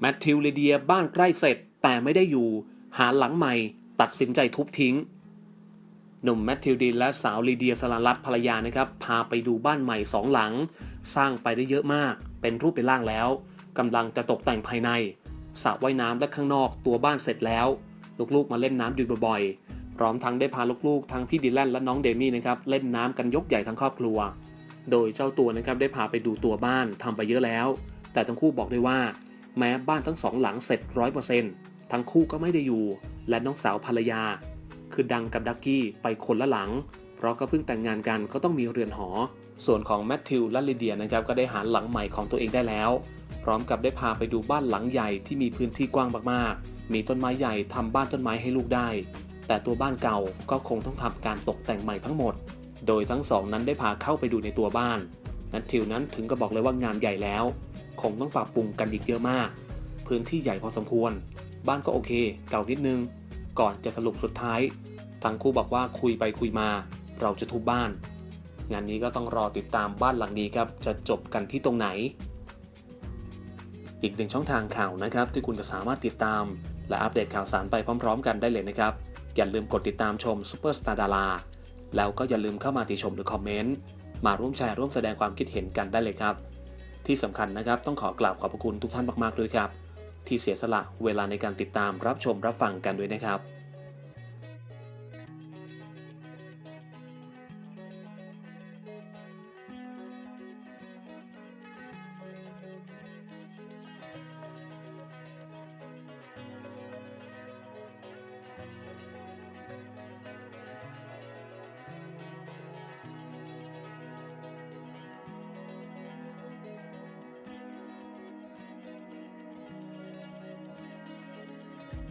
แมทธิวลีเดียบ้านใกล้เสร็จแต่ไม่ได้อยู่ หาหลังใหม่ตัดสินใจทุบทิ้ง หนุ่มแมทธิวดีนและสาวลีเดียสลารัตภรรยานะครับ พาไปดูบ้านใหม่สองหลัง สร้างไปได้เยอะมาก เป็นรูปเป็นร่างแล้วกำลังจะตกแต่งภายในสระว่ายน้ำและข้างนอกตัวบ้านเสร็จแล้ว ลูกๆมาเล่นน้ำอยู่บ่อยๆพร้อมทั้งได้พาลูกๆทั้งพี่ดิแลนและน้องเดมี่นะครับเล่นน้ำกันยกใหญ่ทั้งครอบครัว โดยเจ้าตัวนะครับได้พาไปดูตัวบ้านทำไปเยอะแล้ว แต่ทั้งคู่บอกด้วยว่า แม้บ้านทั้งสองหลังเสร็จร้อยเปอร์เซ็นต์ทั้งคู่ก็ไม่ได้อยู่ และน้องสาวภรรยา คือดังกับดักกี้ไปคนละหลัง เพราะก็เพิ่งแต่งงานกันก็ต้องมีเรือนหอ ส่วนของแมทธิวและลิเดียนะครับก็ได้หาหลังใหม่ของตัวเองได้แล้ว พร้อมกับได้พาไปดูบ้านหลังใหญ่ที่มีพื้นที่กว้างมากๆ มีต้นไม้ใหญ่ทำบ้านต้นไม้ให้ลูกได้ แต่ตัวบ้านเก่าก็คงต้องทำการตกแต่งใหม่ทั้งหมด โดยทั้งสองนั้นได้พาเข้าไปดูในตัวบ้านแมทธิวนั้นถึงก็บอกเลยว่างานใหญ่แล้ว คงต้องปรับปรุงกันอีกเยอะมาก พื้นที่ใหญ่พอสมควร บ้านก็โอเค เก่านิดนึง ก่อนจะสรุปสุดท้ายทั้งคู่บอกว่าคุยไปคุยมา เราจะทุบบ้าน งานนี้ก็ต้องรอติดตามบ้านหลังนี้ครับ จะจบกันที่ตรงไหน อีกหนึ่งช่องทางข่าวนะครับ ที่คุณจะสามารถติดตาม และอัปเดตข่าวสารไปพร้อม ๆ กันได้เลยนะครับ อย่าลืมกดติดตามชมซูเปอร์สตาร์ดาราแล้วก็อย่าลืมเข้ามาติชมหรือคอมเมนต์มาร่วมแชร์ร่วมแสดงความคิดเห็นกันได้เลยครับ ที่สำคัญนะครับต้องขอกราบขอบพระคุณทุกท่านมากๆด้วยครับ ที่เสียสละเวลาในการติดตามรับชมรับฟังกันด้วยนะครับ「